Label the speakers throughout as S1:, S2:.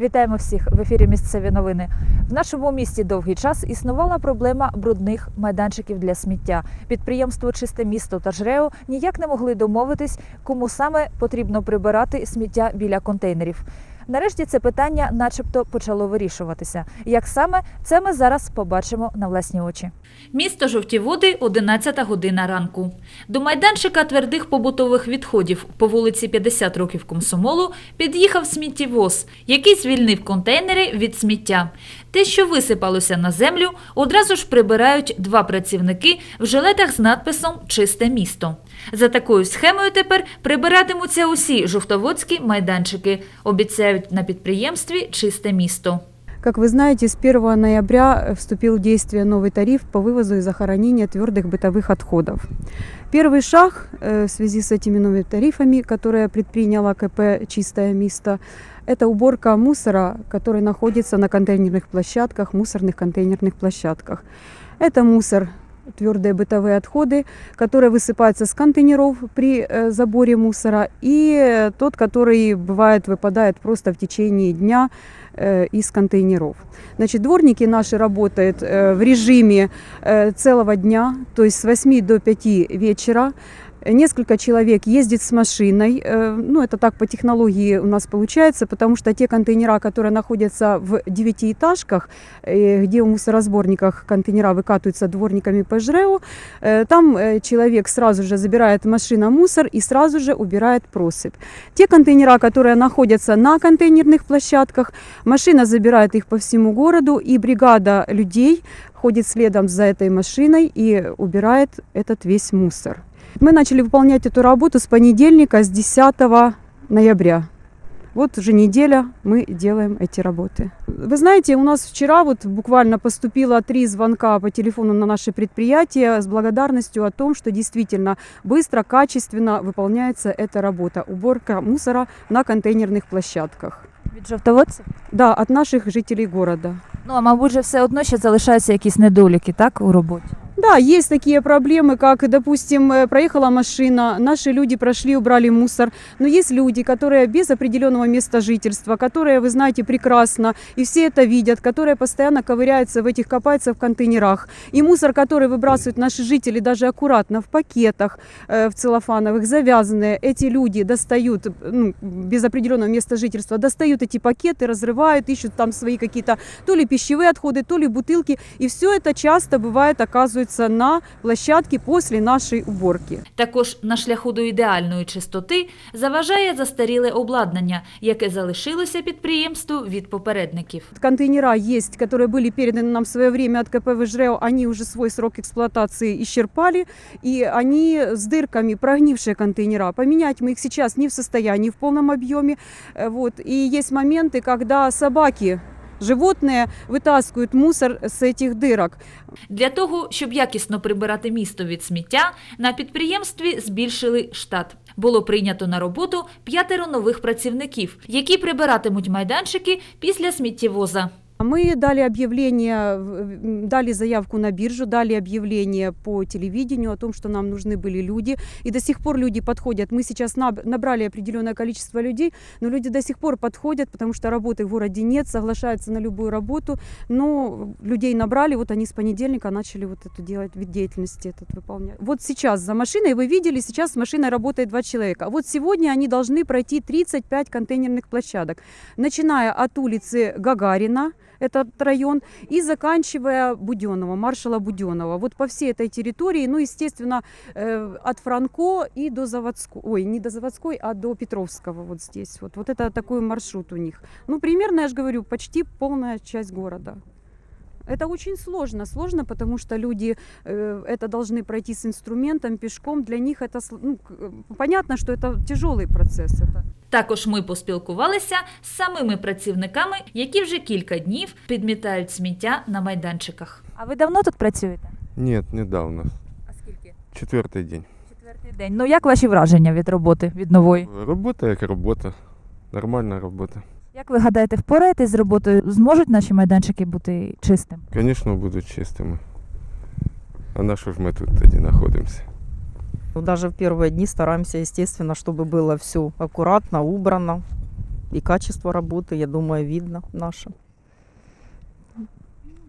S1: Вітаємо всіх в ефірі Місцеві новини. В нашому місті довгий час існувала проблема брудних майданчиків для сміття. Підприємство Чисте місто та ЖРЕО ніяк не могли домовитись, кому саме потрібно прибирати сміття біля контейнерів. Нарешті це питання, начебто, почало вирішуватися. Як саме це ми зараз побачимо на власні очі. Місто Жовті Води, 11 година ранку. До майданчика твердих побутових відходів по вулиці 50 років Комсомолу під'їхав сміттєвоз, який звільнив контейнери від сміття. Те, що висипалося на землю, одразу ж прибирають два працівники в жилетах з надписом Чисте місто. За такою схемою тепер прибиратимуться усі жовтоводські майданчики, обіцяють на підприємстві Чисте місто.
S2: Как вы знаете, с 1 ноября вступил в действие новый тариф по вывозу и захоронению твердых бытовых отходов. Первый шаг э, в связи с этими новыми тарифами, которые предприняла КП «Чистое место», это уборка мусора, который находится на контейнерных площадках, мусорных контейнерных площадках. Это мусор, твердые бытовые отходы, которые высыпаются с контейнеров при э, заборе мусора, и э, тот, который бывает выпадает просто в течение дня э, из контейнеров. Значит, дворники наши работают э, в режиме э, целого дня, то есть с 8 до 5 вечера. Несколько человек ездит с машиной. Э, Ну, это так по технологии у нас получается, потому что те контейнера, которые находятся в девятиэтажках, э, где в мусоросборниках контейнера выкатываются дворниками по ЖРЭУ, э, там человек сразу же забирает машина мусор и сразу же убирает просыпь. Те контейнера, которые находятся на контейнерных площадках, машина забирает их по всему городу, и бригада людей ходит следом за этой машиной и убирает этот весь мусор. Мы начали выполнять эту работу с понедельника, с 10 ноября. Вот уже неделя мы делаем эти работы. Вы знаете, у нас вчера вот буквально поступило три звонка по телефону на наше предприятие с благодарностью о том, что действительно быстро, качественно выполняется эта работа. Уборка мусора на контейнерных площадках.
S1: Від жовтоводців?
S2: Да, от наших жителей города.
S1: Ну а мабуть, же все одно ще залишаються якісь недоліки, так, у роботі.
S2: Да, есть такие проблемы, как, допустим, э, проехала машина, наши люди прошли, убрали мусор, но есть люди, которые без определенного места жительства, которые, вы знаете, прекрасно, и все это видят, которые постоянно ковыряются в этих, копаются в контейнерах. И мусор, который выбрасывают наши жители даже аккуратно в пакетах, э, в целлофановых, завязанные, эти люди достают, ну, без определенного места жительства, достают эти пакеты, разрывают, ищут там свои какие-то то ли пищевые отходы, то ли бутылки, и все это часто бывает, оказывается, на площадке после нашей уборки.
S1: Також на шляху до ідеальної чистоти заважає застаріле обладнання, яке залишилося підприємству від попередників.
S2: Контейнера есть, которые были переданы нам в свое время от КП «Вжрео», они уже свой срок эксплуатации исчерпали, и они с дырками, прогнившие контейнера. Поменять мы их сейчас не в состоянии в полном объеме. Э, Вот. И есть моменты, когда собаки, животные вытаскивают мусор с этих дырок.
S1: Для того, щоб якісно прибирати місто від сміття, на підприємстві збільшили штат. Було прийнято на роботу п'ятеро нових працівників, які прибиратимуть майданчики після сміттєвоза.
S2: Мы дали объявление, дали заявку на биржу, дали объявление по телевидению о том, что нам нужны были люди. И до сих пор люди подходят. Мы сейчас наб- набрали определенное количество людей, но люди до сих пор подходят, потому что работы в городе нет, соглашаются на любую работу. Но людей набрали, вот они с понедельника начали вот эту делать вид деятельности этот выполнять. Вот сейчас за машиной, вы видели, сейчас с машиной работает два человека. Вот сегодня они должны пройти 35 контейнерных площадок, начиная от улицы Гагарина, этот район, и заканчивая Буденного, маршала Буденного. Вот по всей этой территории, ну, естественно, э, от Франко и до Заводской, ой, не до Заводской, а до Петровского вот здесь. Вот, вот это такой маршрут у них. Ну, примерно, я же говорю, почти полная часть города. Это очень сложно, сложно, потому что люди э, это должны пройти с инструментом, пешком. Для них это, сл- ну, к- э, понятно, что это тяжелый процесс. Это.
S1: Також ми поспілкувалися з самими працівниками, які вже кілька днів підмітають сміття на майданчиках. А ви давно тут працюєте?
S3: Нет, недавно.
S1: А скільки?
S3: Четвертий день.
S1: Четвертий день. Ну як ваші враження від роботи, від нової?
S3: Робота як робота. Нормальна робота.
S1: Як ви гадаєте, впораєтесь з роботою? Зможуть наші майданчики бути чистими?
S3: Звісно, будуть чистими. А на що ж ми тут тоді знаходимося?
S4: Ну, Даже в первые дни стараемся, естественно, чтобы было все аккуратно, убрано. и качество работы, я думаю, видно наше.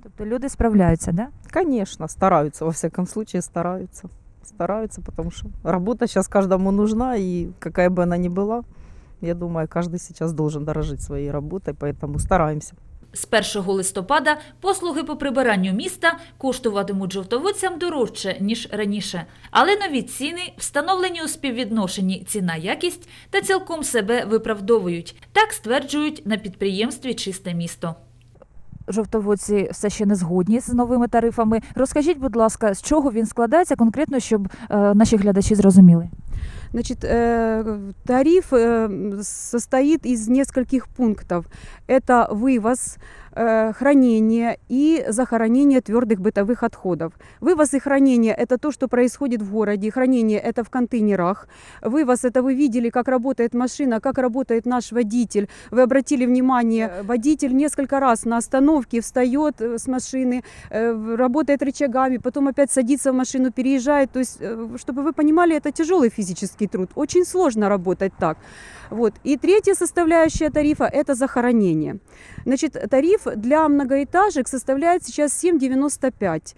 S1: Тобто люди справляються, да?
S4: Конечно, стараются, во всяком случае стараются. Стараются, потому что работа сейчас каждому нужна, и какая бы она ни была, я думаю, каждый сейчас должен дорожить своей работой, поэтому стараемся.
S1: З 1 листопада послуги по прибиранню міста коштуватимуть жовтоводцям дорожче, ніж раніше. Але нові ціни, встановлені у співвідношенні ціна-якість, та цілком себе виправдовують. Так стверджують на підприємстві Чисте місто Жовтоводці все ще не згодні з новими тарифами. Розкажіть, будь ласка, з чого він складається конкретно, щоб е, наші глядачі зрозуміли?
S2: Значит, э, тариф э, состоит из нескольких пунктов. Это вывоз, э, хранение и захоронение твердых бытовых отходов. Вывоз и хранение – это то, что происходит в городе. Хранение – это в контейнерах. Вывоз – это вы видели, как работает машина, как работает наш водитель. Вы обратили внимание, э, водитель несколько раз на остановке встает э, с машины, э, работает рычагами, потом опять садится в машину, переезжает. То есть, э, чтобы вы понимали, это тяжелый физический труд. Очень сложно работать так. Вот. И третья составляющая тарифа – это захоронение. Значит, тариф для многоэтажек составляет сейчас 7,95.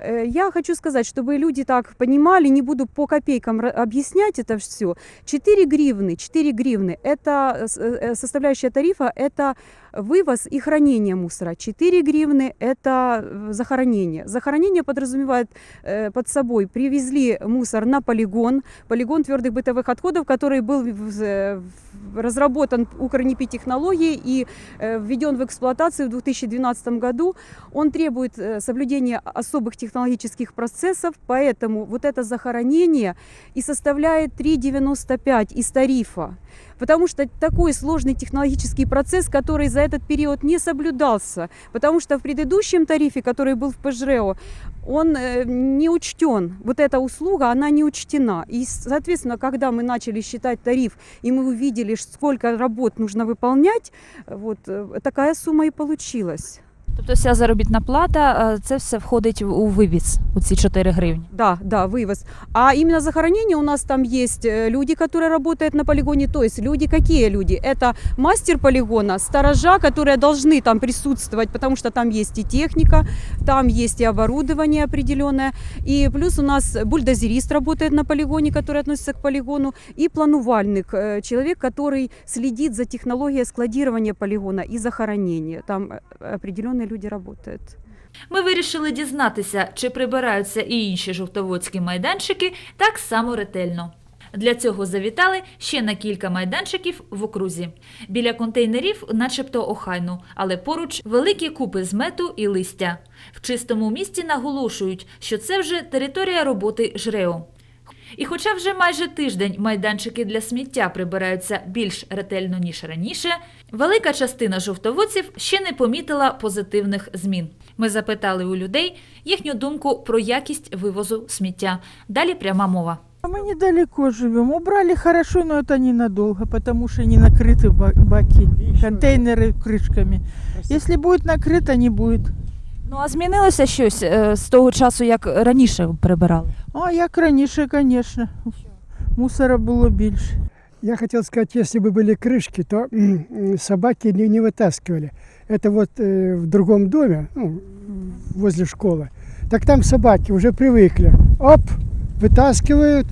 S2: Э, Я хочу сказать, чтобы люди так понимали, не буду по копейкам объяснять это все. 4 гривны, 4 гривны – это э, э, составляющая тарифа, это вывоз и хранение мусора. 4 гривны – это захоронение. Захоронение подразумевает под собой, привезли мусор на полигон, полигон твердых бытовых отходов, который был разработан Укрнипи технологией и введен в эксплуатацию в 2012 году. Он требует соблюдения особых технологических процессов, поэтому вот это захоронение и составляет 3,95 из тарифа. Потому что такой сложный технологический процесс, который за этот период не соблюдался. Потому что в предыдущем тарифе, который был в ПЖРЭО, он э, не учтен. Вот эта услуга, она не учтена. И, соответственно, когда мы начали считать тариф, и мы увидели, сколько работ нужно выполнять, вот э, такая сумма и получилась.
S1: Тобто вся заробітна плата е, це все входить у вивіз, у ці 4 гривні.
S2: Да, да, вывоз. А именно захоронение у нас там есть э, люди, которые работают на полигоне. То есть люди какие люди? Это мастер полигона, сторожа, которые должны там присутствовать, потому что там есть и техника, там есть и оборудование определенное. И плюс у нас бульдозерист работает на полигоне, который относится к полигону, и планувальник, э, человек, который следит за технологией складирования полигона и захоронения. Там э, определенные люди работают.
S1: Ми вирішили дізнатися, чи прибираються і інші жовтоводські майданчики так само ретельно. Для цього завітали ще на кілька майданчиків в окрузі. Біля контейнерів, начебто охайно, але поруч великі купи змету і листя. В чистому місті наголошують, що це вже територія роботи ЖРЕО. І хоча вже майже тиждень майданчики для сміття прибираються більш ретельно, ніж раніше, велика частина жовтоводців ще не помітила позитивних змін. Ми запитали у людей їхню думку про якість вивозу сміття. Далі пряма мова.
S5: А Мы недалеко живем. Убрали хорошо, но это ненадолго, потому что не накрыты ба- баки, контейнеры крышками. Если будет накрыто, не будет.
S1: Ну а змінилося щось е, з того часу, як раніше прибирали?
S5: А як раніше, конечно. Мусора було більше.
S6: Я хотел сказать, если бы были крышки, то м, собаки не, не вытаскивали. Это вот э, в другом доме, ну, возле школы. Так там собаки уже привыкли. Оп, вытаскивают,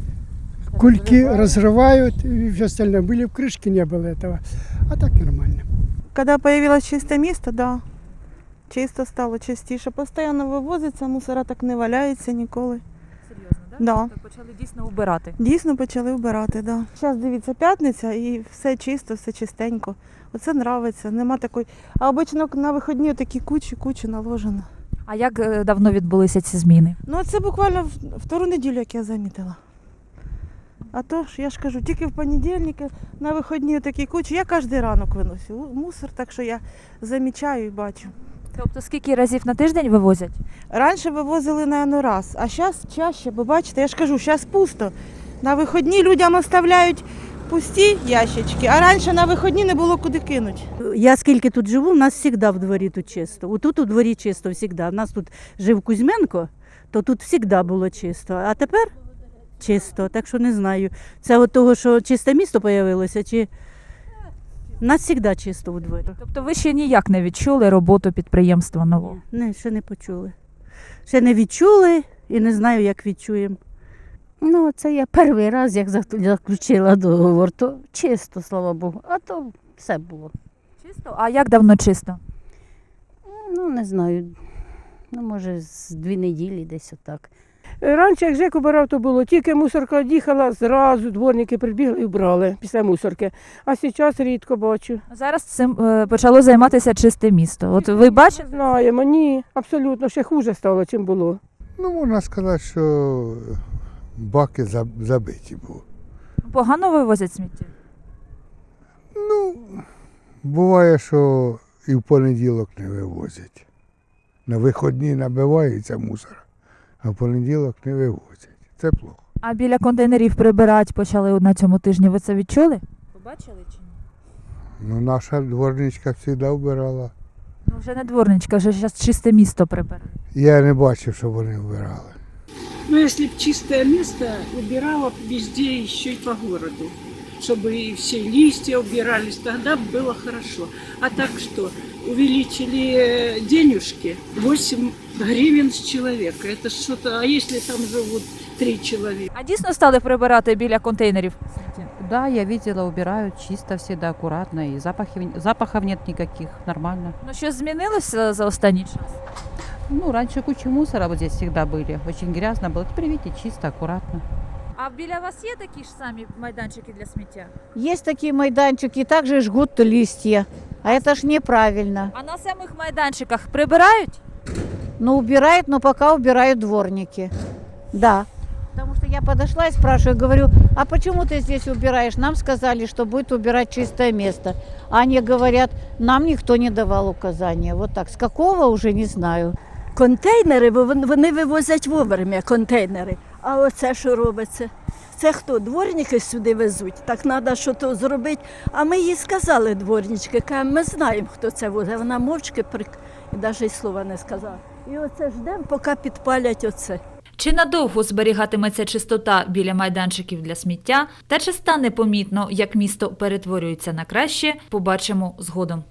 S6: кульки разрывают и все остальное. Были в крышке, не было этого. А так нормально.
S7: Когда появилось чисте місто, да. Чисто стало частіше. Постійно вивозиться, мусора так не валяється ніколи. Да.
S1: Почали дійсно убирати.
S7: Дійсно почали вбирати, да. Зараз дивіться, п'ятниця і все чисто, все чистенько. Оце нравиться, нема такої. А обично на вихідні такі кучі, кучі наложено.
S1: А як е, давно відбулися ці зміни?
S7: Ну це буквально в- втору неділю, як я замітила. А то ж, я ж кажу, тільки в понедільник на вихідні такі кучі. Я кожен ранок виносю мусор, так що я замічаю і бачу.
S1: Тобто скільки разів на тиждень вивозять?
S7: Раніше вивозили, наверное, раз, а зараз чаще, бо бачите, я ж кажу, зараз пусто. На виходні людям оставляють пусті ящички, а раніше на виходні не було куди кинути.
S8: Я скільки тут живу, у нас завжди в дворі тут чисто. Отут у дворі чисто завжди. У нас тут жив Кузьменко, то тут завжди було чисто. А тепер чисто, так що не знаю. Це от того, що чисте місто з'явилося, чи нас завжди чисто у дворі.
S1: Тобто ви ще ніяк не відчули роботу підприємства нового?
S8: Ні, не, ще не почули. Ще не відчули і не знаю, як відчуємо. Ну, це я перший раз, як заключила договор, то чисто, слава Богу. А то все було.
S1: Чисто? А як давно чисто?
S8: Ну, не знаю. Ну, може, з дві неділі десь отак.
S9: Раніше, як ЖЕК убирав, то було тільки мусорка од'їхала, зразу дворники прибігли і вбрали після мусорки. А зараз рідко бачу.
S1: Зараз цим е, почало займатися чисте місто. От ви бачите?
S9: Знаємо, ні, абсолютно ще хуже стало, чим було.
S10: Ну, можна сказати, що баки заб- забиті були.
S1: Погано вивозять сміття?
S10: Ну, буває, що і в понеділок не вивозять. На виходні набивається мусор, а в понеділок не вивозять. Це плохо.
S1: А біля контейнерів прибирати почали на цьому тижні. Ви це відчули? Побачили чи ні?
S10: Ну, наша дворничка завжди вбирала.
S1: Ну вже не дворничка, вже зараз чисте місто прибирає.
S10: Я не бачив, щоб вони вбирали.
S11: Ну, если бы чистое место убирало б везде, еще и по городу, чтобы и все листья убирались, тогда б было хорошо. А так что, увеличили э, денежки 8 гривен с человека. Это что-то, а если там живут три человека?
S1: А дійсно стали прибирати біля контейнерів?
S12: Да, я видела, убирают чисто всегда, аккуратно, и запахи, запахов нет никаких, нормально.
S1: Ну що змінилося за останній час?
S12: Ну, раньше куча мусора вот здесь всегда были, очень грязно было, теперь видите, чисто, аккуратно.
S1: А біля вас є такі ж самі майданчики для сміття?
S8: Есть такие майданчики, также жгут листья. А это ж неправильно.
S1: А на самих майданчиках прибирають?
S8: Ну, убирают, но пока убирают дворники. Да. Потому что я подошла и спрашиваю, говорю, а почему ты здесь убираешь? Нам сказали, что будет убирать чистое место. А они говорят, нам никто не давал указания. Вот так. С какого уже не знаю.
S13: Контейнери, вони вивозять вовремя контейнери. А оце що робиться? Це хто? Дворники сюди везуть. Так треба що то зробити. А ми їй сказали, дворнички, ми знаємо, хто це возить. Вона мовчки прик... і навіть слова не сказала. І оце ждемо, поки підпалять оце.
S1: Чи надовго зберігатиметься чистота біля майданчиків для сміття, та чи стане помітно, як місто перетворюється на краще, побачимо згодом.